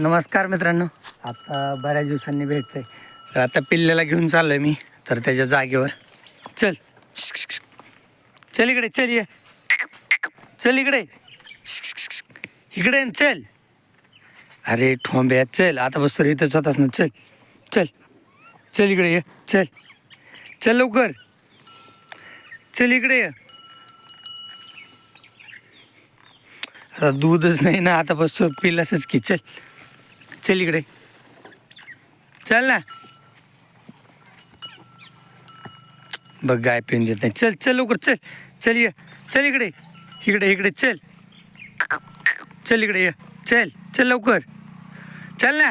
नमस्कार मित्रांनो. आता बऱ्याच दिवसांनी भेटतंय. तर आता पिल्ल्याला घेऊन चाललोय मी तर त्याच्या जागेवर. चल. चल इकडे चल ये. चल इकडे. इकडे चल. अरे ठोंब्या चल. आता बस तर इथंच होतास ना चल. चल. चल इकडे ये. चल. चल लवकर. चल इकडे ये. आता दूधच नाही ना आता बस पिल्लासच की. चल. चल इकडे. चल ना. बघ गाय पिऊन देत नाही. चल चल लवकर चल. चल ये. चल इकडे. इकडे इकडे चल. चल इकडे ये. चल चल लवकर. चल ना.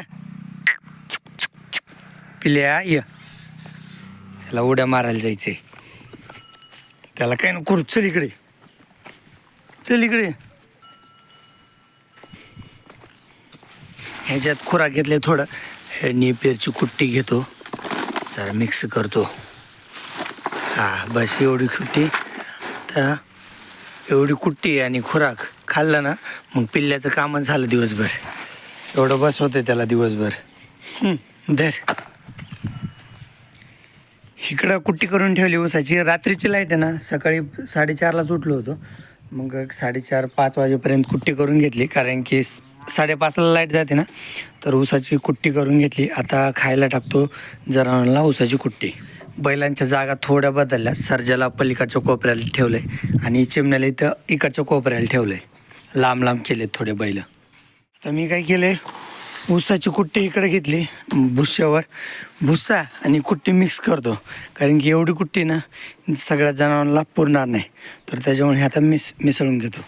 पिल्या ये. ह्याला उड्या मारायला जायचंय. त्याला काय नको करू. चल इकडे. चल इकडे. ह्याच्यात खुराक घेतले थोडं. हे पेरची कुट्टी घेतो. जरा मिक्स करतो. हां बस एवढी कुट्टी. तर एवढी कुट्टी आणि खुराक खाल्लं ना मग पिल्ल्याचं कामच झालं दिवसभर. एवढं बस होतं त्याला दिवसभर. धर. इकडं कुट्टी करून ठेवली उसाची रात्रीची लाइट आहे ना सकाळी साडेचारलाच उठलो होतो. मग साडेचार पाच वाजेपर्यंत कुट्टी करून घेतली कारण की साडेपाचला लाइट जाते ना तर ऊसाची कुट्टी करून घेतली. आता खायला टाकतो जनावरांना ऊसाची कुट्टी. बैलांच्या जागा थोड्या बदलल्या सर्जाला पलीकडच्या कोपऱ्याला ठेवलं आहे आणि चिमण्याला इथं इकडच्या कोपऱ्याला ठेवलं आहे लांब लांब केले थोडे बैल. तर मी काय केले ऊसाची कुट्टी इकडे घेतली भुस्यावर. भुस्सा आणि कुट्टी मिक्स करतो कारण की एवढी कुट्टी ना सगळ्या जनावरांना पुरणार नाही. तर त्याच्यामुळे हे आता मिस मिसळून घेतो.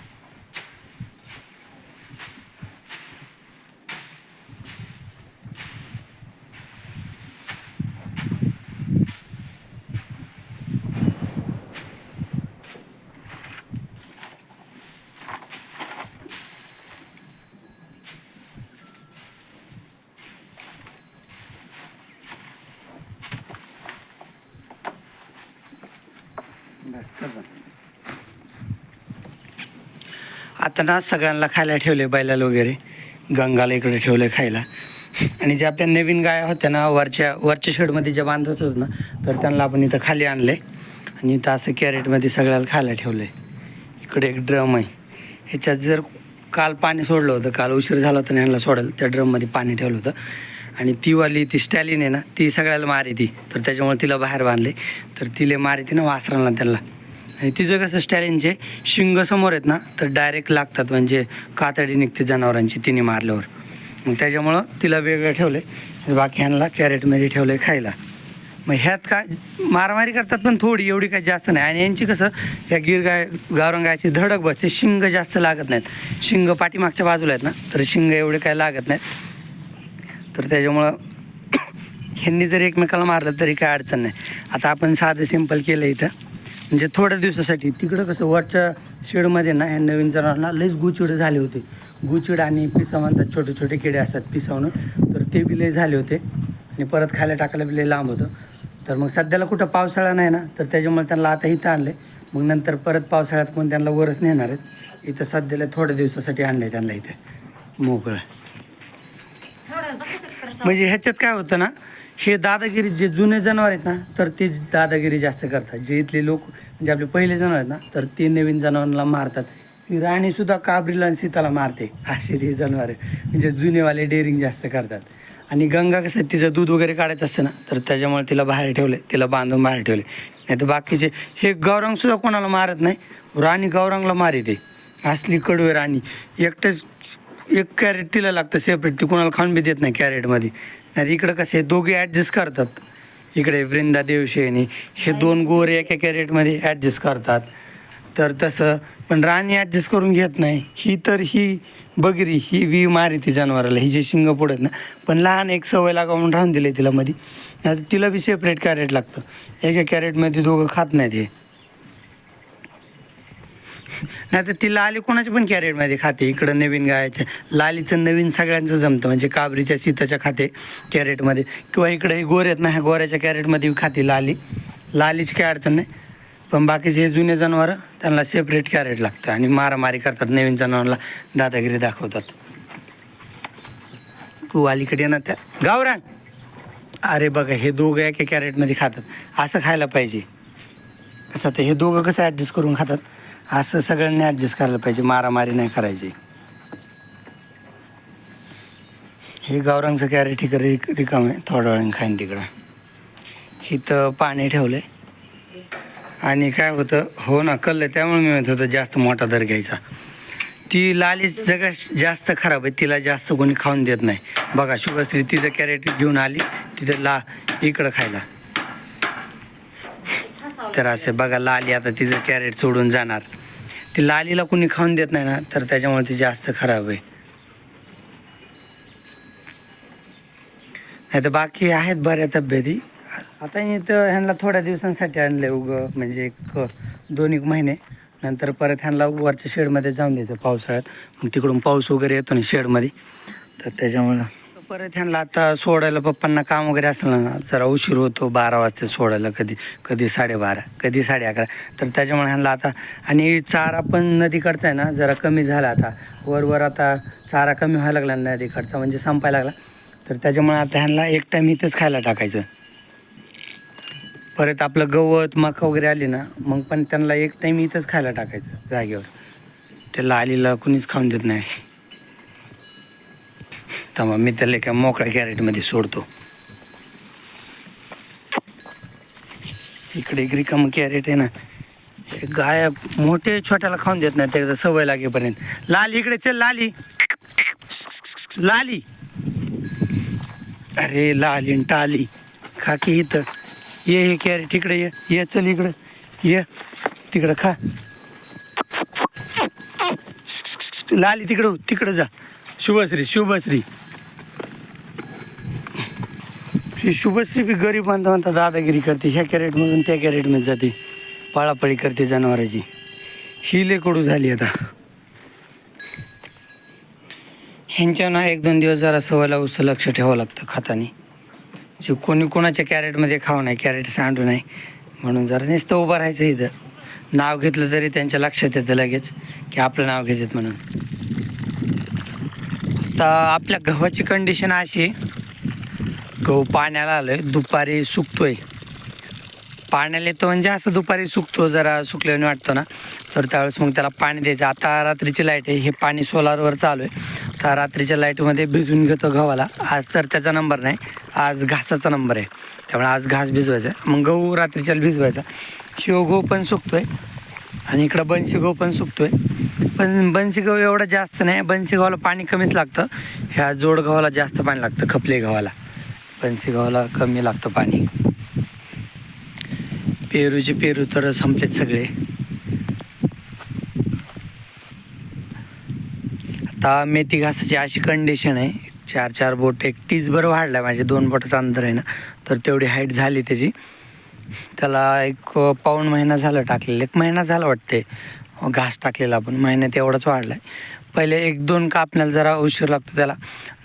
आता ना सगळ्यांना खायला ठेवले बैलाला वगैरे. गंगाला इकडे ठेवले खायला. आणि ज्या आपल्या नवीन गाया होत्या ना वरच्या वरच्या शेडमध्ये ज्या बांधत होतो ना तर त्यांना आपण इथं खाली आणले. आणि इथं असं कॅरेटमध्ये सगळ्याला खायला ठेवलं. आहे इकडे एक ड्रम आहे. ह्याच्यात जर काल पाणी सोडलं होतं काल उशीर झाला होता ना ह्यांना सोडायला त्या ड्रममध्ये पाणी ठेवलं होतं. आणि ती वाली ती स्टॅलिन आहे ना ती सगळ्याला मारी ती. तर त्याच्यामुळे तिला बाहेर बांधले. तर तिला मारी ना वासरांना त्यांना. आणि तिचं कसं स्टॅलिनचे शिंग समोर आहेत ना तर डायरेक्ट लागतात. म्हणजे कातडी निघते जनावरांची तिने मारल्यावर. मग त्याच्यामुळं तिला वेगळं ठेवले बाकी ह्यांना कॅरेटमध्ये ठेवलं आहे खायला. मग ह्यात काय मारामारी करतात पण थोडी एवढी काय जास्त नाही. आणि यांची कसं या गिर गाय धडक बसते. शिंग जास्त लागत नाहीत. शिंग पाठीमागच्या बाजूला आहेत ना तर शिंग एवढे काय लागत नाहीत. तर त्याच्यामुळं ह्यांनी जर एकमेकाला मारलं तरी काय अडचण नाही. आता आपण साधं सिंपल केलं इथं. म्हणजे थोड्या दिवसासाठी. तिकडं कसं वरच्या शेडमध्ये ना ह्या नवीन जनावरांना लईच गुचिड झाले होते. गुचिड आणि पिसा म्हणतात छोटे छोटे किडे असतात पिसावणं. तर ते बी लई झाले होते. आणि परत खायला टाकायला बी लई लांब होतं. तर मग सध्याला कुठं पावसाळा नाही ना तर त्याच्यामुळे त्यांना आता इथं आणले मग नंतर परत पावसाळ्यात पण त्यांना वरच नेणार आहेत. इथं सध्याला थोड्या दिवसासाठी आणलं त्यांना इथे. मोकळं. म्हणजे ह्याच्यात काय होतं ना हे दादागिरी जे जुने जनावर आहेत ना तर ते दादागिरी जास्त करतात. जे इथले लोक म्हणजे आपले पहिले जनावर आहेत ना तर ते नवीन जनावरांना मारतात. ही राणी सुद्धा काबरीला आणि सीताला मारते. असे ते जनावर म्हणजे जुनेवाले डेअरिंग जास्त करतात. आणि गंगा कसं तिचं दूध वगैरे काढायचं असतं ना तर त्याच्यामुळे तिला बाहेर ठेवले तिला बांधून बाहेर ठेवले. नाही तर बाकीचे हे गौरंग सुद्धा कोणाला मारत नाही. राणी गौरंगला मारिते असली कडवे राणी. एकटंच एक कॅरेट तिला लागतं सेपरेट ती कोणाला खाऊन बी देत नाही कॅरेटमध्ये नाही इकडं कसं दोघे ॲडजस्ट करतात. इकडे वृंदा देवशेनी हे दोन गोरे एका कॅरेटमध्ये ॲडजस्ट करतात. तर तसं पण राणी ॲडजस्ट करून घेत नाही. ही तर ही बगरी ही वी मारी ती जनावराला ही जे शिंग पडत ना पण लहान एक सवय लागावून राहून दिले तिला मध्ये तिला बी सेपरेट कॅरेट लागतं. एका कॅरेटमध्ये दोघं खात नाहीत हे. नाही तर ती लाली कोणाच्या पण कॅरेटमध्ये खाते. इकडं नवीन गायच्या लालीचं नवीन सगळ्यांचं जमतं. म्हणजे काबरीच्या सीताच्या खाते कॅरेटमध्ये किंवा इकडे हे गोरे आहेत ना ह्या गोऱ्याच्या कॅरेटमध्ये खाते लाली. लालीची काय अडचण नाही. पण बाकीचे हे जुने जनावरं त्यांना सेपरेट कॅरेट लागतं. आणि मारामारी करतात नवीन जनावरांना. दादागिरी दाखवतात. तू अलीकडे ना त्या. गावरान! अरे बघा हे दोघं एका कॅरेटमध्ये खातात. असं खायला पाहिजे. कसं आता हे दोघं कसं ॲडजस्ट करून खातात? असं सगळ्यांनी ॲडजस्ट करायला पाहिजे. मारामारी नाही करायची. हे गावरांचं कॅरेट इकडे रिक रिकाम आहे. थोड्या वेळाने खाईन तिकडं. इथं पाणी ठेवलं आहे आणि काय होतं? हो ना कल्लं त्यामुळे मी म्हणत होतं जास्त मोठा दर घ्यायचा. ती लाली सगळ्यात जास्त खराब आहे. तिला जास्त कोणी खाऊन देत नाही. बघा शुभश्री तिचं कॅरेट घेऊन आली. तिथं ला इकडं खायला. तर असे बघा लाली आता तिचं कॅरेट सोडून जाणार ती लालीला कुणी खाऊन देत नाही ना तर त्याच्यामुळे ती जास्त खराब आहे. नाही तर बाकी आहेत बऱ्या तब्येती. आता इथं ह्यांना थोड्या दिवसांसाठी आणलं उग म्हणजे एक दोन एक महिने. नंतर परत ह्यांना वरच्या शेडमध्ये जाऊन द्यायचं पावसाळ्यात. मग तिकडून पाऊस वगैरे येतो ना शेडमध्ये तर त्याच्यामुळं परत ह्यांना आता सोडायला पप्पांना काम वगैरे असलं ना जरा उशीर होतो बारा वाजता सोडायला कधी कधी साडेबारा कधी साडे अकरा तर त्याच्यामुळे ह्यांना आता आणि चारा पण नदीकडचा आहे ना जरा कमी झाला आता. वरवर आता चारा कमी व्हायला लागला नदीकडचा म्हणजे संपायला लागला. तर त्याच्यामुळे आता ह्यांना एक टाईम इथंच खायला टाकायचं. परत आपलं गवत मका वगैरे आली ना मग पण त्यांना एक टाईम इथंच खायला टाकायचं जागेवर. त्याला आलीला कुणीच खाऊन देत नाही. तर मग मी त्याला एका मोकळ्या कॅरेटमध्ये सोडतो. इकडे एक रिकाम कॅरेट आहे ना हे गाय मोठे छोट्याला खाऊन देत नाही ते सवय लागेपर्यंत. लाली इकडे चल लाली. लाली. अरे लाली टाली. खाकी इथं. ये हे कॅरेट इकडे ये. ये चल इकडं. ये तिकडं खा. लाली तिकडं तिकडं जा. शुभश्री शुभश्री. ही शुभश्री बी गरीब म्हणता म्हणता दादागिरी करते ह्या कॅरेटमधून त्या कॅरेटमध्ये जाते पाळापळी करते जनावराची. ही लेकडू झाली आता. ह्यांच्या ना एक दोन दिवस जरा सवयला उस लक्ष ठेवावं लागतं खातानी. जे कोणी कोणाच्या कॅरेटमध्ये खाऊ नाही कॅरेट सांडू नाही म्हणून जरा नुसतं उभं राहायचं इथं. नाव घेतलं तरी त्यांच्या लक्षात येतं लगेच की आपलं नाव घेतात म्हणून. आता आपल्या गव्हाची कंडिशन अशी आहे गहू पाण्याला आलं आहे दुपारी सुकतोय. पाण्याला येतो म्हणजे असं दुपारी सुकतो जरा सुकल्याने वाटतं ना. तर त्यावेळेस मग त्याला पाणी द्यायचं. आता रात्रीची लाइट आहे हे पाणी सोलारवर चालू आहे. तर रात्रीच्या लाईटमध्ये भिजवून घेतो गव्हाला. आज तर त्याचा नंबर नाही आज घासाचा नंबर आहे. त्यामुळे आज घास भिजवायचा. मग गहू रात्रीच्या भिजवायचा. शिव गहू पण सुकतोय आणि इकडं बनशी गहू पण सुकतोय. पण बनशी गहू एवढं जास्त नाही बन्सी गव्हाला पाणी कमीच लागतं. ह्या जोड गव्हाला जास्त पाणी लागतं खपले गव्हाला. बनशी कमी लागतं पाणी. पेरूचे पेरू तर संपलेत सगळे. आता मेथी घासाची अशी कंडिशन आहे चार चार बोट एक टीजभर वाढला माझे दोन बोटाचं अंतर आहे ना तर तेवढी हाईट झाली त्याची. त्याला एक पाऊण महिना झाला टाकलेला एक महिना झाला वाटते. घास टाकलेला आपण महिन्यात एवढाच वाढला आहे पहिले एक दोन कापण्याला जरा उशीर लागतो त्याला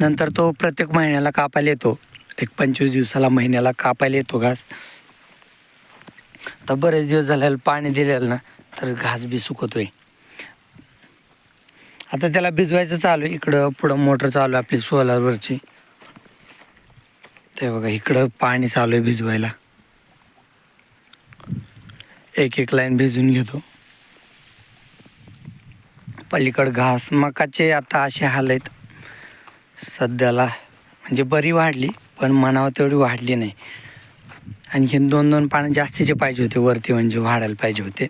नंतर तो प्रत्येक महिन्याला कापायला येतो. एक पंचवीस दिवसाला महिन्याला कापायला येतो घास. आता बरेच दिवस झाले पाणी दिलेलं ना तर घास बी सुकतोय. आता त्याला भिजवायचं चालू आहे. इकडं पुढं मोटर चालू आहे आपली सोलारवरची. ते बघा इकडं पाणी चालू आहे भिजवायला. एक एक लाईन भिजून घेतो. पलीकड घास मकाचे आता असे हाल आहेत. सध्याला म्हणजे बरी वाढली. पण मनावर तेवढी वाढली नाही. आणखीन दोन दोन पानं जास्तीचे पाहिजे होते वरती म्हणजे वाढायला पाहिजे होते.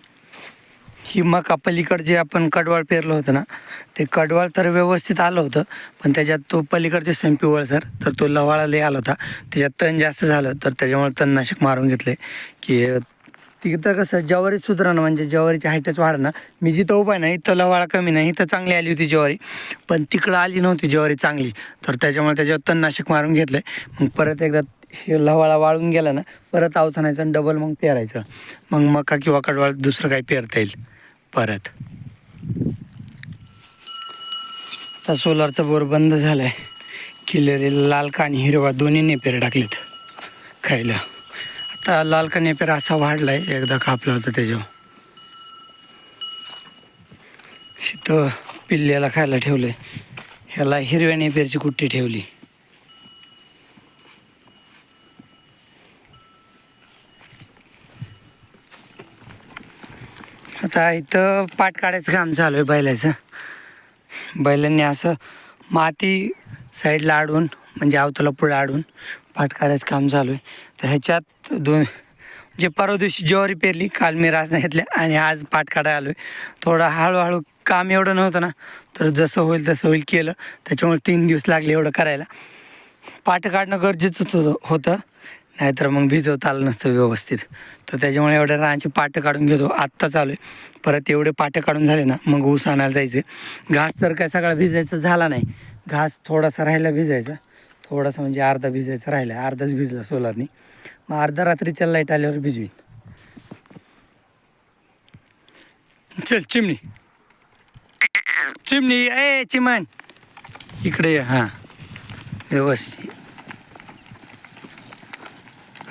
ही मका पलीकड जे आपण कडवाळ पेरलं होतं ना ते कडवाळ तर व्यवस्थित आलं होतं पण त्याच्यात तो पलीकडचे दिसतं पिवळ सर तर तो लवाळा लय आला होता. त्याच्यात तण जास्त झालं तर त्याच्यामुळे तणनाशक मारून घेतले की तिथं कसं ज्वारी सुधारणं म्हणजे ज्वारीची हाईटच वाढणं. मी जिथं उभा नाही इथं लवाळा कमी नाही इथं चांगली आली होती ज्वारी. पण तिकडं आली नव्हती ज्वारी चांगली. तर त्याच्यामुळे त्याच्यावर तणनाशक मारून घेतलं मग परत एकदा हे लवाळा वाळून गेला ना परत आवथानायचं आणि डबल मग पेरायचं. मग मका किंवा कडवाळ दुसरं काही पेरता येईल. परत. आता सोलारचा बोर बंद झाला आहे किल्लरी लाल का आणि हिरवा दोन्हीने पेर टाकलेत. खायला. आता लाल कन्यापेर असा वाढला आहे एकदा कापला होता त्याच्यावर. शितं पिल्ल्याला खायला ठेवलं आहे ह्याला हिरव्या नेपेरची कुट्टी ठेवली. आता इथं पाट काढायचं काम चालू आहे बैलाचं. बैलांनी असं माती साईडला अडवून म्हणजे आवताला पुढे आडून पाठ काढायचं काम चालू आहे. तर ह्याच्यात दोन म्हणजे परवा दिवशी ज्वारी पेरली काल मी रास घेतल्या आणि आज पाठ काढायला आलो आहे थोडं हळूहळू काम एवढं नव्हतं ना तर जसं होईल तसं होईल केलं. त्याच्यामुळे तीन दिवस लागले एवढं करायला. पाठ काढणं गरजेचंच होतं होतं. नाहीतर मग भिजवता आलं नसतं व्यवस्थित. तर त्याच्यामुळे एवढ्या रानाचे पाटं काढून घेतो. आत्ता चालू आहे. परत एवढे पाटं काढून झाले ना मग ऊस आणायला जायचे घास तर काय सगळा भिजायचा झाला नाही. घास थोडासा राहिला भिजायचा. थोडासा म्हणजे अर्धा भिजायचा राहिला अर्धाच भिजला सोलारनी. मग अर्धा रात्रीच्या लाइट आल्यावर भिजवीन. चल चिमणी. चिमणी ए चिमण. इकडे ये हां. व्यवस्थित.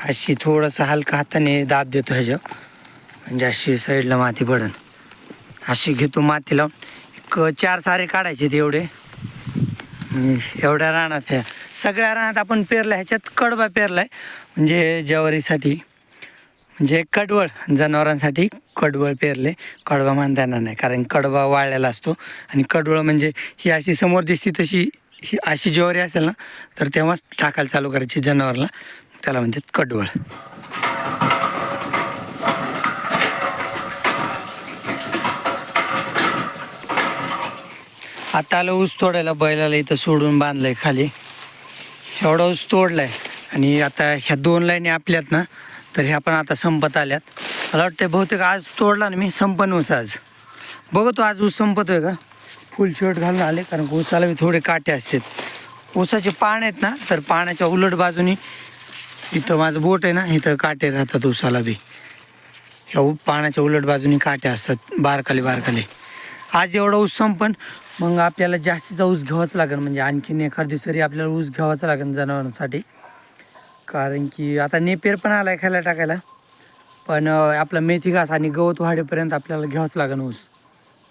अशी थोडंसं हलका हाताने दाब देतो ह्याच्या म्हणजे अशी साईडला माती पडन. अशी घेतो माती लावून एक चार सारे काढायचे ते एवढे एवढ्या राहणार त्या सगळ्या रानात आपण पेरलं ह्याच्यात कडबा पेरलाय. म्हणजे ज्वारीसाठी म्हणजे कडवळ जनावरांसाठी कडवळ पेरले. कडवा मानता येणार नाही कारण कडवा वाळलेला असतो. आणि कडवळ म्हणजे ही अशी समोर दिसती तशी ही अशी ज्वारी असेल ना तर तेव्हाच टाकायला चालू करायची जनावरला. त्याला म्हणतात कडवळ. आता आलं ऊस तोडायला बैलाला इथं सोडून बांधलंय खाली. एवढा ऊस तोडलाय. आणि आता ह्या दोन लाईनी आपल्यात ना तर ह्या पण आता संपत आल्यात. मला वाटतं बहुतेक आज तोडला ना मी संपन ऊस आज. बघतो आज ऊस संपतोय का? फुल शर्ट घालून आले कारण ऊसाला बी थोडे काटे असतात. ऊसाचे पान आहेत ना तर पाण्याच्या उलट बाजूनी इथं माझं बोट आहे ना इथं काटे राहतात ऊसाला बी. ह्या पाण्याच्या उलट बाजूनी काटे असतात बारकाले बारकाले. आज एवढा ऊस संपन मग आपल्याला जास्तीचा ऊस घ्यावाच लागेल म्हणजे आणखीन एखादी सरी आपल्याला ऊस घ्यावाच लागेल जनावरांसाठी. कारण की आता नेपेर पण आला आहे खायला टाकायला पण आपला मेथी घास आणि गवत वाढेपर्यंत आपल्याला घ्यावंच लागेल ऊस.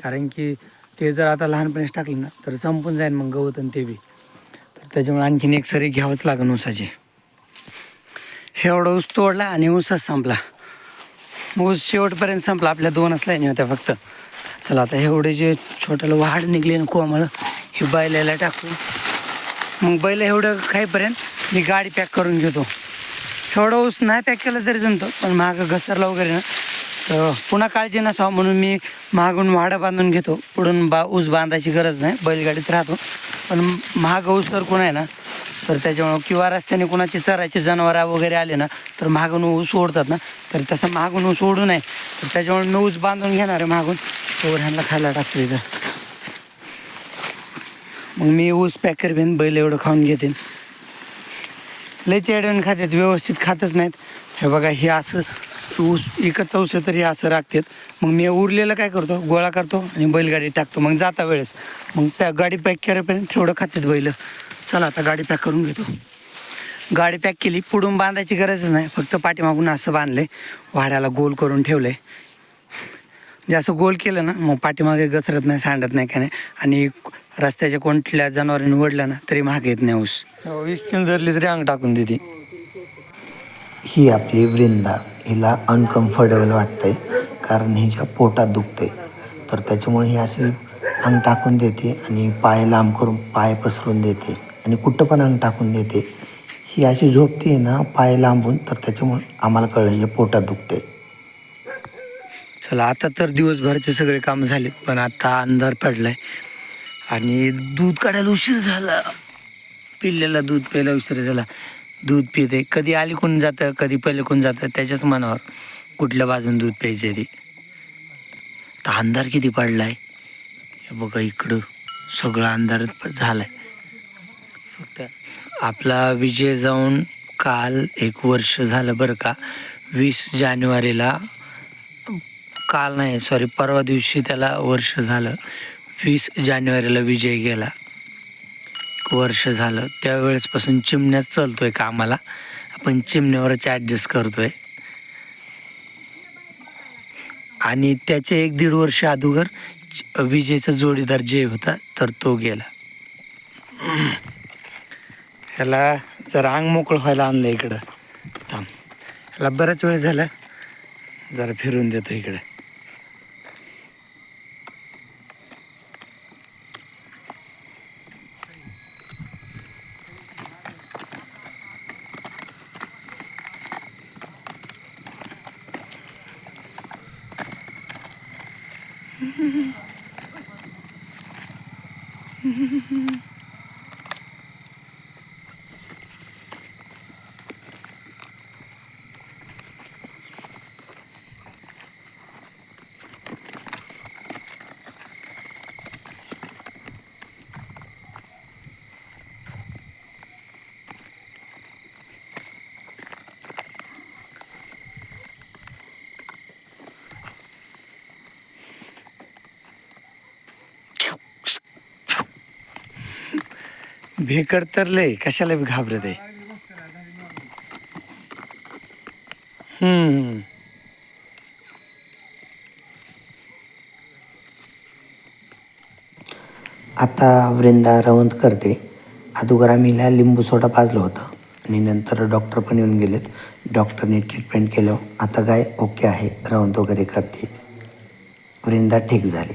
कारण की ते जर आता लहानपणीच टाकलं ना तर संपून जाईल मग गवत आणि ते बी. तर त्याच्यामुळे आणखीन एक सरी घ्यावंच लागेल ऊसाची. हे एवढा ऊस तोडला आणि ऊसच संपला. ऊस शेवटपर्यंत संपला आपल्या दोनच लाईनी होत्या फक्त. चला आता एवढे जे छोट्याला वाढ निघली ना कोमळ हे बैलाला टाकू. मग बैल एवढं खाईपर्यंत मी गाडी पॅक करून घेतो. एवढं ऊस नाही पॅक केलं तरी जमतो पण मागं घसरला वगैरे ना तर पुन्हा काळजी नसावं म्हणून मी मागून वाडा बांधून घेतो. पुढून बा ऊस बांधायची गरज नाही बैलगाडीत राहतो. पण महाग ऊस तर कोण आहे ना तर त्याच्यामुळं किंवा रस्त्याने कुणाची चरायचे जनावरं वगैरे आले ना तर मागून ऊस ओढतात ना. तर तसं मागून ऊस ओढू नये. तर त्याच्यामुळे मी ऊस बांधून घेणार आहे मागून. तोवर ह्यांना खायला टाकतो इथं. मग मी ऊस पॅक करीन बैल एवढं खाऊन घेते लय चेडून खातात व्यवस्थित खातच नाहीत. हे बघा हे असं ऊस एकच चौसे तरी असं राखतात. मग मी उरलेलं काय करतो? गोळा करतो आणि बैलगाडी टाकतो. मग जाता वेळेस. मग त्या गाडी पॅक करेपर्यंत तेवढं खातात बैल. चला आता गाडी पॅक करून घेतो. गाडी पॅक केली पुढून बांधायची गरजच नाही. फक्त पाठीमागून असं बांधलंय वाड्याला गोल करून ठेवलंय. जे असं गोल केलं ना मग पाठीमागे घसरत नाही सांडत नाही काय नाही? आणि रस्त्याच्या कोणत्या जनावरांनी ओढलं ना तरी मागे येत नाही ऊस. हो, वीस किलो धरली तरी अंग टाकून देते. ही आपली वृंदा हिला अनकम्फर्टेबल वाटतंय कारण हिच्या पोटात दुखतंय तर त्याच्यामुळे ही अशी अंग टाकून देते आणि पाय लांब करून पाय पसरून देते. आणि कुठं पण अंग टाकून देते. ही अशी झोपते ना पाय लांबून तर त्याच्यामुळे आम्हाला कळलं हे पोटात दुखते चला आता तर दिवसभराचे सगळे काम झाले पण आता अंधार पडलाय. आणि दूध काढायला उशीर झाला. पिल्ल्याला दूध प्यायला उशीर झाला. दूध पिते. कधी आली कोण जातं कधी पहिले कोण जातं त्याच्याच मनावर कुठल्या बाजून दूध प्यायचं ते. तर अंधार किती पडलाय? हे बघा इकडं सगळं अंधार झालाय. फक्त. आपला विजय जाऊन काल एक वर्ष झालं बरं का वीस जानेवारीला काल नाही सॉरी परवा दिवशी त्याला वर्ष झालं. वीस जानेवारीला विजय गेला. वर्ष झालं. त्यावेळेसपासून चिमण्याच आहे कामाला. आपण चिमण्यावरच ॲडजस्ट आहे आणि त्याचे एक दीड वर्ष अगोदर विजेचा विजयचा जोडीदार जय होता तर तो गेला. ह्याला जरा अंग मोकळं व्हायला आणलं इकडं. थांब. ह्याला बराच वेळ झाला. जरा फिरून देतो इकडं. Mm-hmm. भेकड तर लय कशाला बी घाबरत. आहे हम्म. आता वृंदा रवंत करते. अगोदर आम्ही हिला लिंबू सोडा पाजलं होतं. आणि नंतर डॉक्टर पण येऊन गेलेत. डॉक्टरने ट्रीटमेंट केलं. आता गाय ओके आहे रवंत वगैरे करते. वृंदा ठीक झाली.